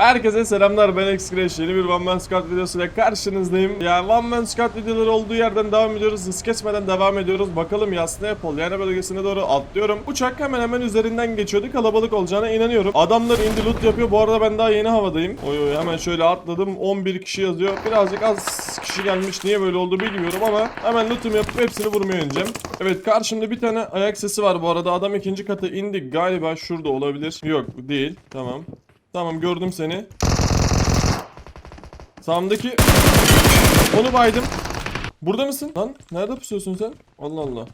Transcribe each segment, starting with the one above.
Herkese selamlar ben X-Crash yeni bir One Man Squad videosuyla karşınızdayım. Yani One Man Squad videoları olduğu yerden devam ediyoruz. Hız kesmeden devam ediyoruz. Bakalım Yasna Apple yani bölgesine doğru atlıyorum. Uçak hemen hemen üzerinden geçiyordu. Kalabalık olacağına inanıyorum. Adamlar indi loot yapıyor. Bu arada ben daha yeni havadayım. Oy oy hemen şöyle atladım. 11 kişi yazıyor. Birazcık az kişi gelmiş. Niye böyle oldu bilmiyorum ama hemen lootumu yapıp hepsini vurmaya ineceğim. Evet karşımda bir tane ayak sesi var bu arada. Adam ikinci kata indi. Galiba şurada olabilir. Yok değil. Tamam. Tamam gördüm seni. Sağımdaki onu baydım. Burada mısın? Lan nerede pusuyorsun sen? Allah Allah.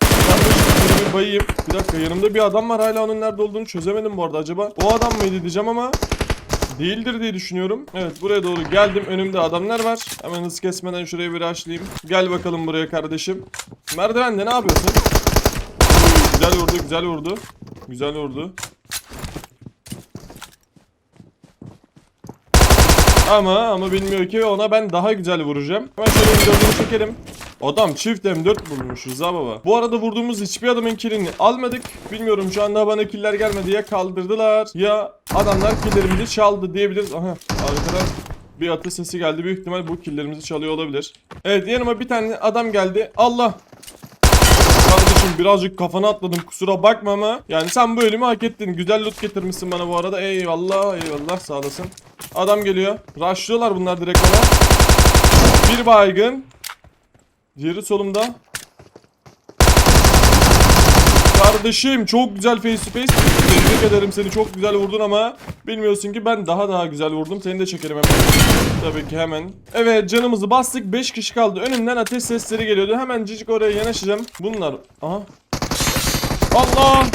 Kardeşim bir bayayım. Bir dakika yanımda bir adam var hala onun nerede olduğunu çözemedim bu arada. Acaba o adam mıydı diyeceğim ama değildir diye düşünüyorum. Evet buraya doğru geldim. Önümde adamlar var. Hemen hız kesmeden şuraya bir açlayayım. Gel bakalım buraya kardeşim. Merdivende ne yapıyorsun? Güzel vurdu, güzel vurdu. Güzel vurdu. Ama ama bilmiyor ki ona ben daha güzel vuracağım. Hemen şöyle M4'ünü çekelim. Adam çift M4 bulmuş Rıza baba. Bu arada vurduğumuz hiçbir adamın killini almadık. Bilmiyorum şu anda bana killer gelmedi ya kaldırdılar ya adamlar killerimizi çaldı diyebiliriz. Aha arkadan bir atı sesi geldi. Büyük ihtimal bu killerimizi çalıyor olabilir. Evet yanıma bir tane adam geldi. Allah Kardeşim birazcık kafana atladım kusura bakma ama yani sen bu ölümü hak ettin. Güzel loot getirmişsin bana bu arada. Eyvallah eyvallah sağ olasın. Adam geliyor. Rushlıyorlar bunlar direkt bana. Bir baygın. Diğeri solumda. Kardeşim çok güzel face face. Tebrik ederim seni çok güzel vurdun ama bilmiyorsun ki ben daha daha güzel vurdum. Seni de çekerim hemen. Tabii ki hemen. Evet canımızı bastık. 5 kişi kaldı. Önümden ateş sesleri geliyordu. Hemen cicik oraya yanaşacağım. Bunlar. Aha. Allah.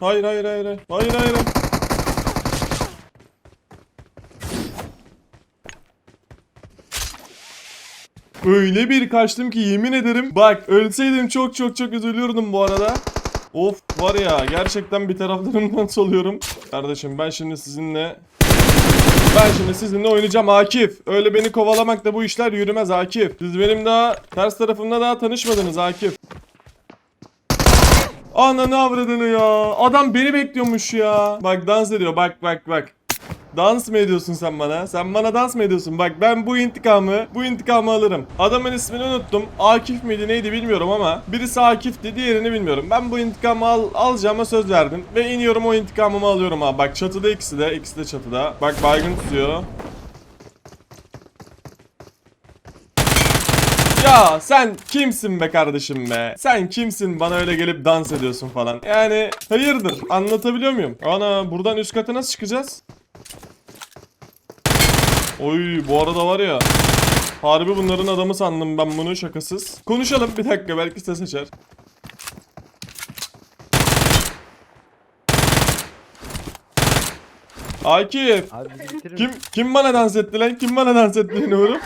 Hayır hayır. Hayır hayır. hayır. Öyle bir kaçtım ki yemin ederim. Bak ölseydim çok çok çok üzülürdüm bu arada. Of var ya gerçekten bir taraflarımdan soluyorum. Kardeşim ben şimdi sizinle ben şimdi sizinle oynayacağım Akif. Öyle beni kovalamakla bu işler yürümez Akif. Siz benim daha ters tarafımda daha tanışmadınız Akif. Ananı avradını ya. Adam beni bekliyormuş ya. Bak dans ediyor bak bak bak. Dans mı ediyorsun sen bana? Sen bana dans mı ediyorsun? Bak ben bu intikamı, bu intikamı alırım. Adamın ismini unuttum. Akif miydi neydi bilmiyorum ama birisi Akif'ti, diğerini bilmiyorum. Ben bu intikamı al, alacağıma söz verdim ve iniyorum o intikamımı alıyorum ha. Bak çatıda ikisi de, ikisi de çatıda. Bak baygın tutuyor. Ya sen kimsin be kardeşim be? Sen kimsin bana öyle gelip dans ediyorsun falan? Yani hayırdır anlatabiliyor muyum? Ana buradan üst kata nasıl çıkacağız? Oy bu arada var ya. Harbi bunların adamı sandım ben bunu şakasız. Konuşalım bir dakika belki ses açar. Akif. Abi Kim kim bana dans etti lan? Kim bana dans etti Nuri?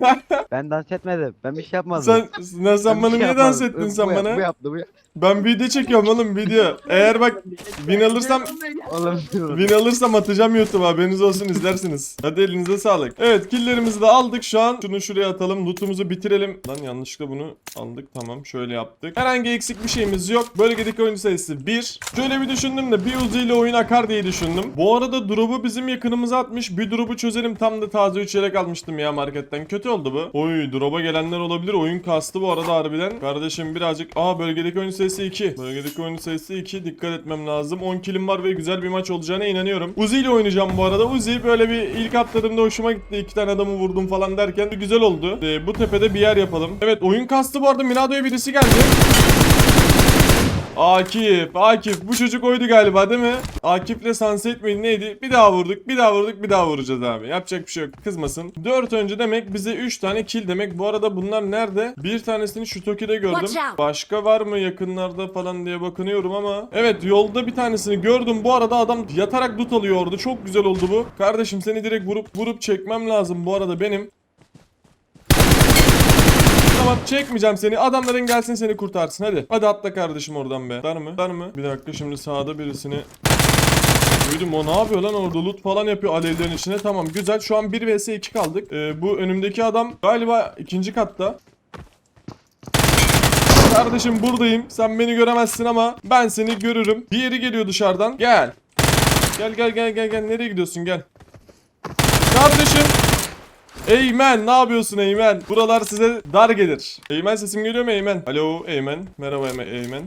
Ben dans etmedim. Ben bir şey yapmadım. Sen sen, sen Ben bir bana şey niye dans yapmadım. ettin Bu sen yap- bana? Bu yaptı bu yaptı. Ben video çekiyorum oğlum video. Eğer bak win alırsam Oğlum win alırsam atacağım YouTube'a haberiniz olsun izlersiniz. Hadi elinize sağlık. Evet killlerimizi de aldık şu an. Şunu şuraya atalım. Lootumuzu bitirelim. Lan yanlışlıkla bunu aldık. Tamam şöyle yaptık. Herhangi eksik bir şeyimiz yok. Bölgedeki oyuncu sayısı 1. Şöyle bir düşündüm de bir Uzi ile oyun akar diye düşündüm. Bu arada drop'u bizim yakınımıza atmış. Bir drop'u çözelim. Tam da taze 3 yelek almıştım ya marketten. Kötü oldu bu. Oy drop'a gelenler olabilir. Oyun kastı bu arada harbiden. Kardeşim birazcık. Aa bölgedeki oyuncu sayısı 2. Bölgedeki oyuncu sayısı 2. Dikkat etmem lazım. 10 kilim var ve güzel bir maç olacağına inanıyorum. Uzi ile oynayacağım bu arada. Uzi böyle bir ilk atladığımda hoşuma gitti. İki tane adamı vurdum falan derken güzel oldu. Ee, bu tepede bir yer yapalım. Evet oyun kastı bu arada Minado'ya birisi geldi. Akif, Akif bu çocuk oydu galiba değil mi? Akif'le Sunset miydi neydi? Bir daha vurduk, bir daha vurduk, bir daha vuracağız abi. Yapacak bir şey yok. Kızmasın. 4 önce demek bize 3 tane kill demek. Bu arada bunlar nerede? Bir tanesini şu Toki'de gördüm. Başka var mı yakınlarda falan diye bakınıyorum ama. Evet yolda bir tanesini gördüm. Bu arada adam yatarak dut alıyor orada. Çok güzel oldu bu. Kardeşim seni direkt vurup vurup çekmem lazım bu arada benim. Tamam çekmeyeceğim seni. Adamların gelsin seni kurtarsın. Hadi. Hadi atla kardeşim oradan be. Dar mı? Dar mı? Bir dakika şimdi sağda birisini Duydum o ne yapıyor lan orada loot falan yapıyor alevlerin içine. Tamam güzel şu an 1 vs 2 kaldık. Ee, bu önümdeki adam galiba ikinci katta. Kardeşim buradayım. Sen beni göremezsin ama ben seni görürüm. Diğeri geliyor dışarıdan. Gel. Gel gel gel gel gel nereye gidiyorsun gel. Kardeşim. Eymen ne yapıyorsun Eymen? Buralar size dar gelir. Eymen sesim geliyor mu Eymen? Alo Eymen. Merhaba Eymen.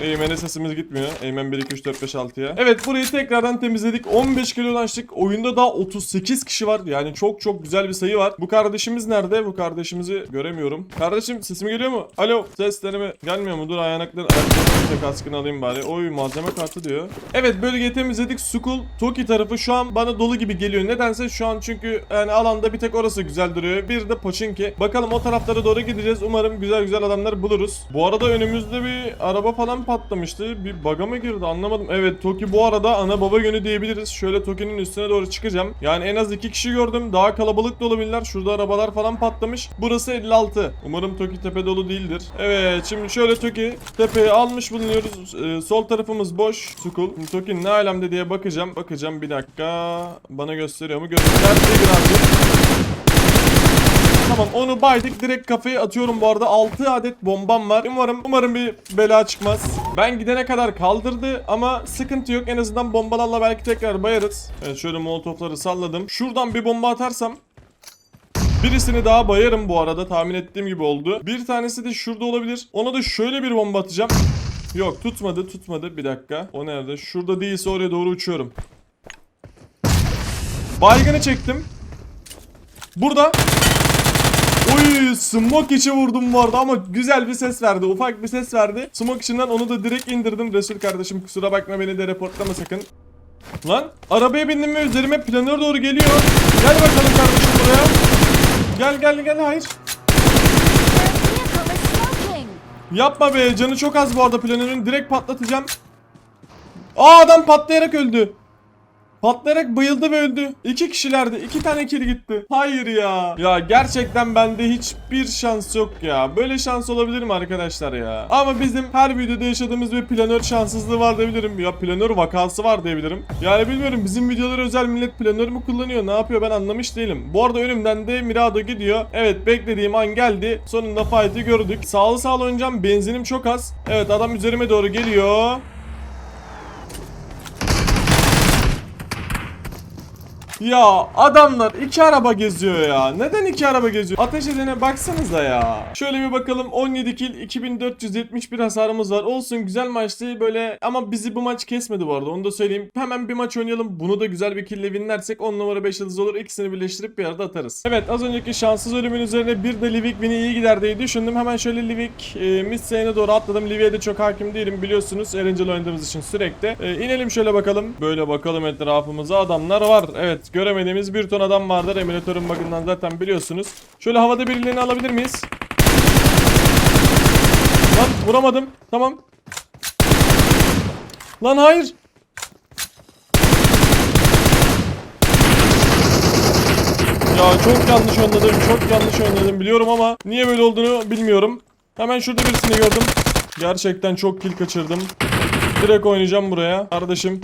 Eymen. Eymen'e sesimiz gitmiyor. Eymen 1 2 3 4 5 6'ya. Evet burayı tekrardan temizledik. 15 kilo ulaştık. Oyunda daha 38 kişi var. Yani çok çok güzel bir sayı var. Bu kardeşimiz nerede? Bu kardeşimizi göremiyorum. Kardeşim sesim geliyor mu? Alo seslerime gelmiyor mu? Dur ayakları ayaklarını kaskını alayım bari. Oy malzeme kartı diyor. Evet bölgeyi temizledik. Sukul Toki tarafı şu an bana dolu gibi geliyor. Nedense şu an çünkü yani alanda bir tek orası güzel duruyor. Bir de Pochinki. Bakalım o taraflara doğru gideceğiz. Umarım güzel güzel adamlar buluruz. Bu arada önümüzde bir araba falan patlamıştı. Bir baga mı girdi anlamadım. Evet Toki bu arada ana baba günü diyebiliriz. Şöyle Toki'nin üstüne doğru çıkacağım. Yani en az iki kişi gördüm. Daha kalabalık da olabilirler. Şurada arabalar falan patlamış. Burası 56. Umarım Toki tepe dolu değildir. Evet şimdi şöyle Toki tepeyi almış bulunuyoruz. Ee, sol tarafımız boş. Sukul. Toki ne alemde diye bakacağım. Bakacağım bir dakika. Bana gösteriyor mu? Gösterdi birazcık. Tamam onu baydık. Direkt kafaya atıyorum bu arada. 6 adet bombam var. Umarım umarım bir bela çıkmaz. Ben gidene kadar kaldırdı ama sıkıntı yok. En azından bombalarla belki tekrar bayarız. Evet şöyle molotofları salladım. Şuradan bir bomba atarsam Birisini daha bayarım bu arada. Tahmin ettiğim gibi oldu. Bir tanesi de şurada olabilir. Ona da şöyle bir bomba atacağım. Yok tutmadı tutmadı. Bir dakika. O nerede? Şurada değilse oraya doğru uçuyorum. Baygını çektim. Burada Oy smoke içi vurdum bu arada ama güzel bir ses verdi. Ufak bir ses verdi. Smoke içinden onu da direkt indirdim. Resul kardeşim kusura bakma beni de reportlama sakın. Lan arabaya bindim ve üzerime planör doğru geliyor. Gel bakalım kardeşim buraya. Gel gel gel hayır. Yapma be canı çok az bu arada planörün direkt patlatacağım. Aa adam patlayarak öldü. Patlayarak bayıldı ve öldü. İki kişilerdi. iki tane kill gitti. Hayır ya. Ya gerçekten bende hiçbir şans yok ya. Böyle şans olabilir mi arkadaşlar ya? Ama bizim her videoda yaşadığımız bir planör şanssızlığı var diyebilirim. Ya planör vakası var diyebilirim. Yani bilmiyorum bizim videolara özel millet planör mü kullanıyor? Ne yapıyor ben anlamış değilim. Bu arada önümden de Mirado gidiyor. Evet beklediğim an geldi. Sonunda fight'ı gördük. Sağlı sağlı oynayacağım. Benzinim çok az. Evet adam üzerime doğru geliyor. Ya adamlar iki araba geziyor ya. Neden iki araba geziyor? Ateş edene baksanıza ya. Şöyle bir bakalım 17 kill 2471 hasarımız var. Olsun güzel maçtı böyle ama bizi bu maç kesmedi bu arada onu da söyleyeyim. Hemen bir maç oynayalım. Bunu da güzel bir kille winlersek 10 numara 5 yıldız olur. İkisini birleştirip bir arada atarız. Evet az önceki şanssız ölümün üzerine bir de Livik beni iyi gider diye düşündüm. Hemen şöyle Livik e, Missay'ine doğru atladım. Livik'e de çok hakim değilim biliyorsunuz. Erencil oynadığımız için sürekli. E, inelim şöyle bakalım. Böyle bakalım etrafımıza adamlar var. Evet göremediğimiz bir ton adam vardır. Emülatörün bakımından zaten biliyorsunuz. Şöyle havada birilerini alabilir miyiz? Lan vuramadım. Tamam. Lan hayır. Ya çok yanlış oynadım, çok yanlış oynadım biliyorum ama niye böyle olduğunu bilmiyorum. Hemen şurada birisini gördüm. Gerçekten çok kill kaçırdım. Direkt oynayacağım buraya. Kardeşim.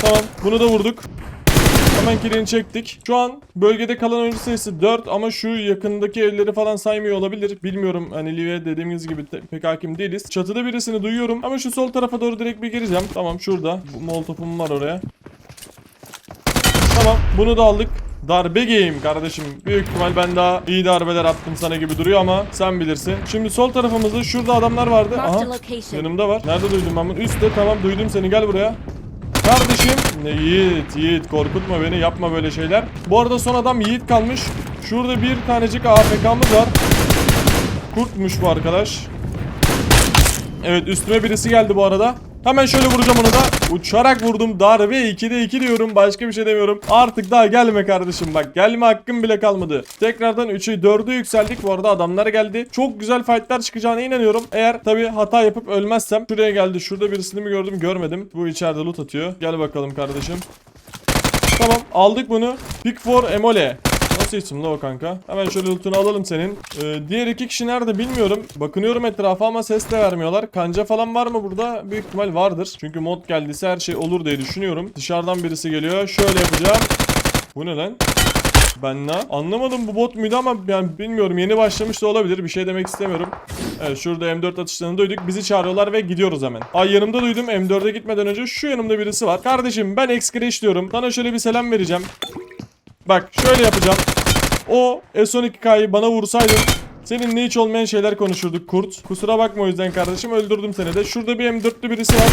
Tamam, bunu da vurduk. Hemen killini çektik. Şu an bölgede kalan oyuncu sayısı 4 ama şu yakındaki evleri falan saymıyor olabilir. Bilmiyorum hani Livia dediğimiz gibi pek hakim değiliz. Çatıda birisini duyuyorum ama şu sol tarafa doğru direkt bir gireceğim. Tamam şurada. Bu molotofum var oraya. Tamam bunu da aldık. Darbe game kardeşim. Büyük ihtimal ben daha iyi darbeler attım sana gibi duruyor ama sen bilirsin. Şimdi sol tarafımızda şurada adamlar vardı. Aha yanımda var. Nerede duydum ben bunu? Üstte tamam duydum seni gel buraya. Kardeşim. Yiğit Yiğit korkutma beni yapma böyle şeyler. Bu arada son adam Yiğit kalmış. Şurada bir tanecik AFK'mız var. Kurtmuş bu arkadaş. Evet üstüme birisi geldi bu arada. Hemen şöyle vuracağım onu da. Uçarak vurdum. Darbe 2'de 2 diyorum. Başka bir şey demiyorum. Artık daha gelme kardeşim bak. Gelme hakkım bile kalmadı. Tekrardan 3'ü 4'e yükseldik. Bu arada adamlar geldi. Çok güzel fightlar çıkacağına inanıyorum. Eğer tabi hata yapıp ölmezsem. Şuraya geldi. Şurada birisini mi gördüm görmedim. Bu içeride loot atıyor. Gel bakalım kardeşim. Tamam aldık bunu. Pick for Emole. Nasıl isim la o kanka? Hemen şöyle lootunu alalım senin. Ee, diğer iki kişi nerede bilmiyorum. Bakınıyorum etrafa ama ses de vermiyorlar. Kanca falan var mı burada? Büyük ihtimal vardır. Çünkü mod geldiyse her şey olur diye düşünüyorum. Dışarıdan birisi geliyor. Şöyle yapacağım. Bu ne lan? Ben ne? Anlamadım bu bot muydu ama yani bilmiyorum yeni başlamış da olabilir. Bir şey demek istemiyorum. Evet şurada M4 atışlarını duyduk. Bizi çağırıyorlar ve gidiyoruz hemen. Ay yanımda duydum. M4'e gitmeden önce şu yanımda birisi var. Kardeşim ben X-Crash diyorum. Sana şöyle bir selam vereceğim. Bak şöyle yapacağım. O S12K'yı bana vursaydın seninle hiç olmayan şeyler konuşurduk kurt. Kusura bakma o yüzden kardeşim öldürdüm seni de. Şurada bir M4'lü birisi var.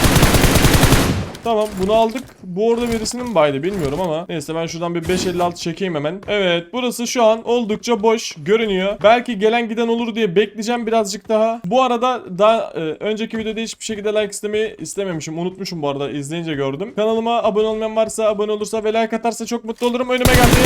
Tamam bunu aldık. Bu orada birisinin mi baydı bilmiyorum ama. Neyse ben şuradan bir 556 çekeyim hemen. Evet burası şu an oldukça boş görünüyor. Belki gelen giden olur diye bekleyeceğim birazcık daha. Bu arada daha e, önceki videoda hiçbir şekilde like istemeyi istememişim. Unutmuşum bu arada izleyince gördüm. Kanalıma abone olmayan varsa abone olursa ve like atarsa çok mutlu olurum. Önüme geldi.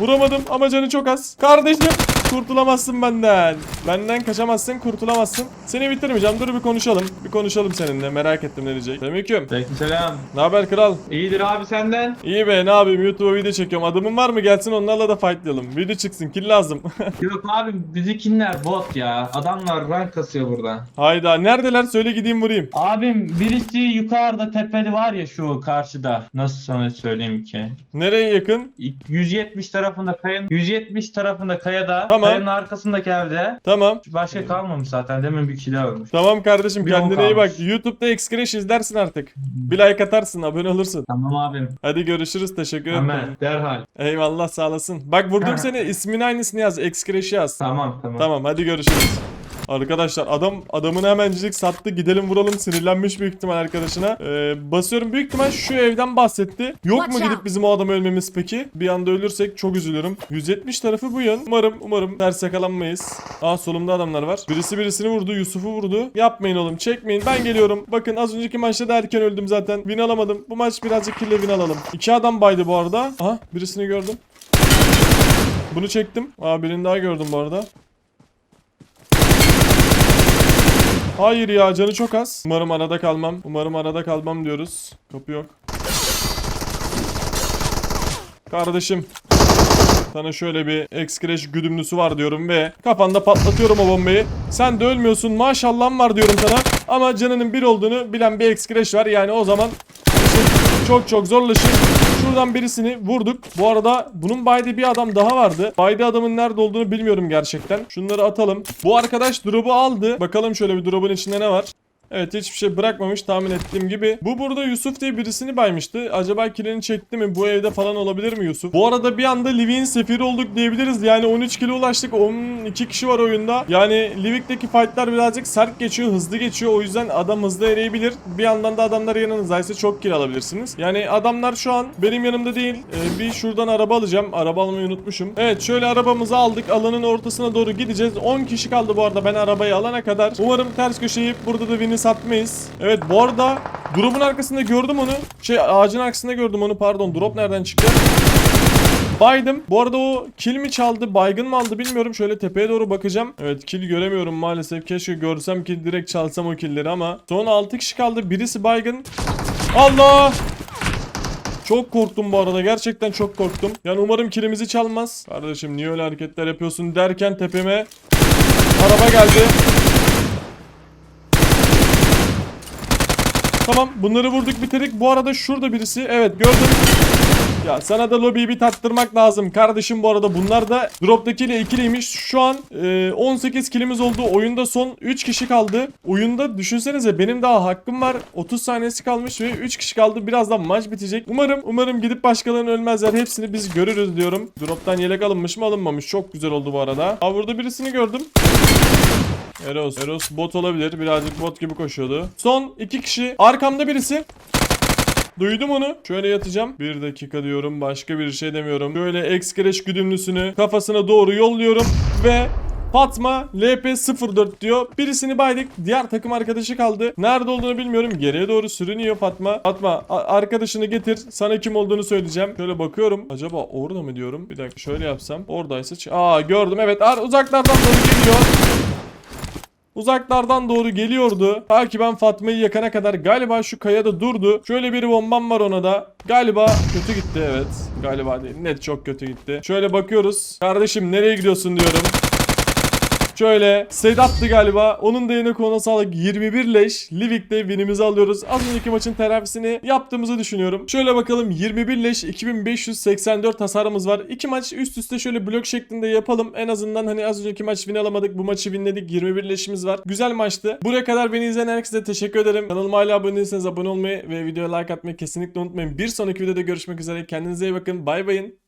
Vuramadım ama canı çok az. Kardeşim kurtulamazsın benden. Benden kaçamazsın kurtulamazsın. Seni bitirmeyeceğim dur bir konuşalım. Bir konuşalım seninle merak ettim ne diyecek. Selamünaleyküm. Aleykümselam. Ne haber kral? İyidir abi senden. İyi be ne yapayım YouTube'a video çekiyorum. Adamın var mı gelsin onlarla da fightlayalım. Video çıksın kill lazım. Yok abi bizikinler bot ya. Adamlar rank kasıyor burada. Hayda neredeler söyle gideyim vurayım. Abim birisi yukarıda tepeli var ya şu karşıda. Nasıl sana söyleyeyim ki? Nereye yakın? 170 tarafında kayanın 170 tarafında kayada Tamam. kayanın arkasındaki evde Tamam. başka kalmamış zaten demin bir kilo olmuş. Tamam kardeşim Bir kendine iyi bak. kalmış. YouTube'da X-Crash izlersin artık. Bir like atarsın abone olursun. Tamam abim. Hadi görüşürüz teşekkür ederim. Hemen derhal. Eyvallah sağ olasın. Bak vurdum seni ismini aynısını yaz. X-Crash yaz. Tamam tamam. Tamam hadi görüşürüz. Arkadaşlar adam adamını hemencik sattı gidelim vuralım sinirlenmiş büyük ihtimal arkadaşına. Ee, basıyorum büyük ihtimal şu evden bahsetti. Yok mu gidip bizim o adam ölmemiz peki? Bir anda ölürsek çok üzülürüm. 170 tarafı bu yön. Umarım umarım ters yakalanmayız. Aa solumda adamlar var. Birisi birisini vurdu Yusuf'u vurdu. Yapmayın oğlum çekmeyin ben geliyorum. Bakın az önceki maçta da erken öldüm zaten. Win alamadım. Bu maç birazcık kille win alalım. İki adam baydı bu arada. Aha birisini gördüm. Bunu çektim. Aa birini daha gördüm bu arada. Hayır ya canı çok az. Umarım arada kalmam. Umarım arada kalmam diyoruz. Kapı yok. Kardeşim. Sana şöyle bir X-Crash güdümlüsü var diyorum ve kafanda patlatıyorum o bombayı. Sen de ölmüyorsun maşallahım var diyorum sana. Ama canının bir olduğunu bilen bir X-Crash var. Yani o zaman işin çok çok zorlaşır. Şuradan birisini vurduk. Bu arada bunun baydı bir adam daha vardı. Baydı adamın nerede olduğunu bilmiyorum gerçekten. Şunları atalım. Bu arkadaş drop'u aldı. Bakalım şöyle bir drop'un içinde ne var. Evet hiçbir şey bırakmamış tahmin ettiğim gibi. Bu burada Yusuf diye birisini baymıştı. Acaba kilini çekti mi? Bu evde falan olabilir mi Yusuf? Bu arada bir anda Livik'in sefiri olduk diyebiliriz. Yani 13 kilo ulaştık. 12 kişi var oyunda. Yani Livik'teki fightlar birazcık sert geçiyor, hızlı geçiyor. O yüzden adam hızlı ereyebilir. Bir yandan da adamlar yanınızdaysa çok kill alabilirsiniz. Yani adamlar şu an benim yanımda değil. Ee, bir şuradan araba alacağım. Araba almayı unutmuşum. Evet şöyle arabamızı aldık. Alanın ortasına doğru gideceğiz. 10 kişi kaldı bu arada ben arabayı alana kadar. Umarım ters köşeyi burada da win'i satmayız. Evet bu arada drop'un arkasında gördüm onu. Şey ağacın arkasında gördüm onu pardon. Drop nereden çıktı? Baydım. Bu arada o kill mi çaldı, baygın mı aldı bilmiyorum. Şöyle tepeye doğru bakacağım. Evet kill göremiyorum maalesef. Keşke görsem ki direkt çalsam o killleri ama. Son 6 kişi kaldı. Birisi baygın. Allah! Çok korktum bu arada. Gerçekten çok korktum. Yani umarım kilimizi çalmaz. Kardeşim niye öyle hareketler yapıyorsun derken tepeme araba geldi. Tamam bunları vurduk bitirdik. Bu arada şurada birisi. Evet gördüm. Ya sana da lobiyi bir tattırmak lazım. Kardeşim bu arada bunlar da drop'takiyle ikiliymiş. Şu an e, 18 kilimiz oldu. Oyunda son 3 kişi kaldı. Oyunda düşünsenize benim daha hakkım var. 30 saniyesi kalmış ve 3 kişi kaldı. Birazdan maç bitecek. Umarım umarım gidip başkalarını ölmezler. Hepsini biz görürüz diyorum. Drop'tan yelek alınmış mı alınmamış. Çok güzel oldu bu arada. Aa burada birisini gördüm. Eros. Eros bot olabilir. Birazcık bot gibi koşuyordu. Son iki kişi. Arkamda birisi. Duydum onu. Şöyle yatacağım. Bir dakika diyorum. Başka bir şey demiyorum. Şöyle X-Crash güdümlüsünü kafasına doğru yolluyorum. Ve Fatma LP04 diyor. Birisini baydık. Diğer takım arkadaşı kaldı. Nerede olduğunu bilmiyorum. Geriye doğru sürünüyor Fatma. Fatma arkadaşını getir. Sana kim olduğunu söyleyeceğim. Şöyle bakıyorum. Acaba orada mı diyorum? Bir dakika şöyle yapsam. Oradaysa. Aa gördüm. Evet. Ar uzaklardan doğru geliyor. Uzaklardan doğru geliyordu. Ta Fatma'yı yakana kadar galiba şu kayada durdu. Şöyle bir bombam var ona da. Galiba kötü gitti evet. Galiba değil. Net çok kötü gitti. Şöyle bakıyoruz. Kardeşim nereye gidiyorsun diyorum. Şöyle Sedat'tı galiba. Onun da yine konu sağlık 21 leş. Livik'te winimizi alıyoruz. Az önceki maçın telafisini yaptığımızı düşünüyorum. Şöyle bakalım 21 leş 2584 hasarımız var. İki maç üst üste şöyle blok şeklinde yapalım. En azından hani az önceki maç win alamadık. Bu maçı winledik. 21 leşimiz var. Güzel maçtı. Buraya kadar beni izleyen herkese teşekkür ederim. Kanalıma hala abone değilseniz abone olmayı ve videoya like atmayı kesinlikle unutmayın. Bir sonraki videoda görüşmek üzere. Kendinize iyi bakın. Bay bayın.